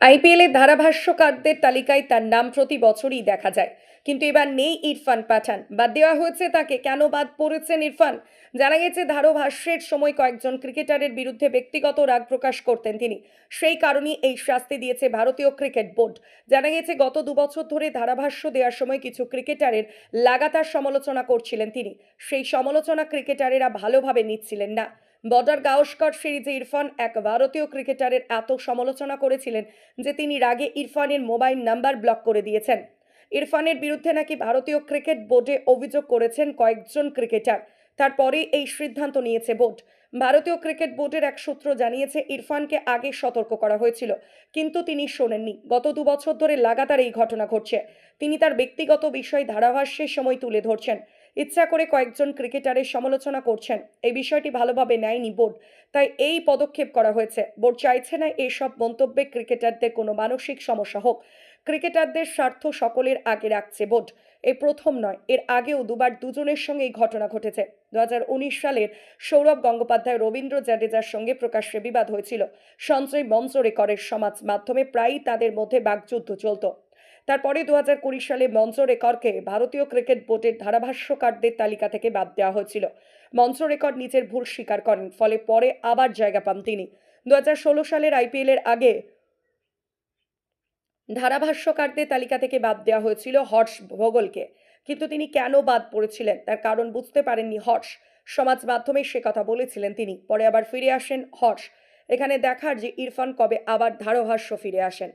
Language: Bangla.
আইপিএলের ধারাভাষ্যকারদের তালিকায় তার নাম প্রতি বছরই দেখা যায়। কিন্তু এবার নেই ইরফান পাঠান। বাদ দেওয়া হয়েছে তাকে। কেন বাদ পড়েছেন ইরফান? জানা গেছে, ধারাভাষ্যের সময় কয়েকজন ক্রিকেটারের বিরুদ্ধে ব্যক্তিগত রাগ প্রকাশ করতেন তিনি। সেই কারণেই এই শাস্তি দিয়েছে ভারতীয় ক্রিকেট বোর্ড। জানা গেছে, গত দুবছর ধরে ধারাভাষ্য দেওয়ার সময় কিছু ক্রিকেটারের লাগাতার সমালোচনা করছিলেন তিনি। সেই সমালোচনা ক্রিকেটারেরা ভালোভাবে নিচ্ছিলেন না। বর্ডার গাওস্কর সিরিজে ইরফান এক ভারতীয় ক্রিকেটারের এত সমালোচনা করেছিলেন যে তিনি রাগে ইরফানের মোবাইল নাম্বার ব্লক করে দিয়েছেন। ইরফানের বিরুদ্ধে নাকি ভারতীয় ক্রিকেট বোর্ডে অভিযোগ করেছেন কয়েকজন ক্রিকেটার। তারপরে এই সিদ্ধান্ত নিয়েছে বোর্ড। ভারতীয় ক্রিকেট বোর্ডের এক সূত্র জানিয়েছে, ইরফানকে আগে সতর্ক করা হয়েছিল, কিন্তু তিনি শোনেননি। গত দু বছর ধরে লাগাতার এই ঘটনা ঘটছে। তিনি তার ব্যক্তিগত বিষয় ধারাভাষ্যের সময় তুলে ধরছেন। ইচ্ছা করে কয়েকজন ক্রিকেটারের সমালোচনা করছেন। এই বিষয়টি ভালোভাবে নেয়নি বোর্ড। তাই এই পদক্ষেপ করা হয়েছে। বোর্ড চাইছে না এসব মন্তব্যে ক্রিকেটারদের কোনো মানসিক সমস্যা হোক। ক্রিকেটারদের স্বার্থ সকলের আগে রাখছে বোর্ড। এই প্রথম নয়, এর আগেও দুবার দুজনের সঙ্গে এই ঘটনা ঘটেছে। দু হাজার উনিশ সালের সৌরভ গঙ্গোপাধ্যায় রবীন্দ্র জাডেজার সঙ্গে প্রকাশ্যে বিবাদ হয়েছিল। সঞ্চয় মঞ্চ রেকর্ডের সমাজ মাধ্যমে প্রায়ই তাদের মধ্যে বাকযুদ্ধ চলতো। তারপরে দু হাজার কুড়ি সালে মঞ্চ রেকর্ডকে ভারতীয় ক্রিকেট বোর্ডের ধারাভাষ্যকারদের তালিকা থেকে বাদ দেওয়া হয়েছিল। মঞ্চ রেকর্ড নিজের ভুল স্বীকার করেন, ফলে পরে আবার জায়গা পান তিনি। দু হাজার ষোলো সালের আইপিএলের আগে ধারাভাষ্যকারদের তালিকা থেকে বাদ দেওয়া হয়েছিল হর্ষ ভোগলকে। কিন্তু তিনি কেন বাদ পড়েছিলেন, তার কারণ বুঝতে পারেননি হর্ষ। সমাজ মাধ্যমে সে কথা বলেছিলেন তিনি, পরে আবার ফিরে আসেন হর্ষ। এখানে দেখার যে ইরফান কবে আবার ধারাভাষ্য ফিরে আসেন।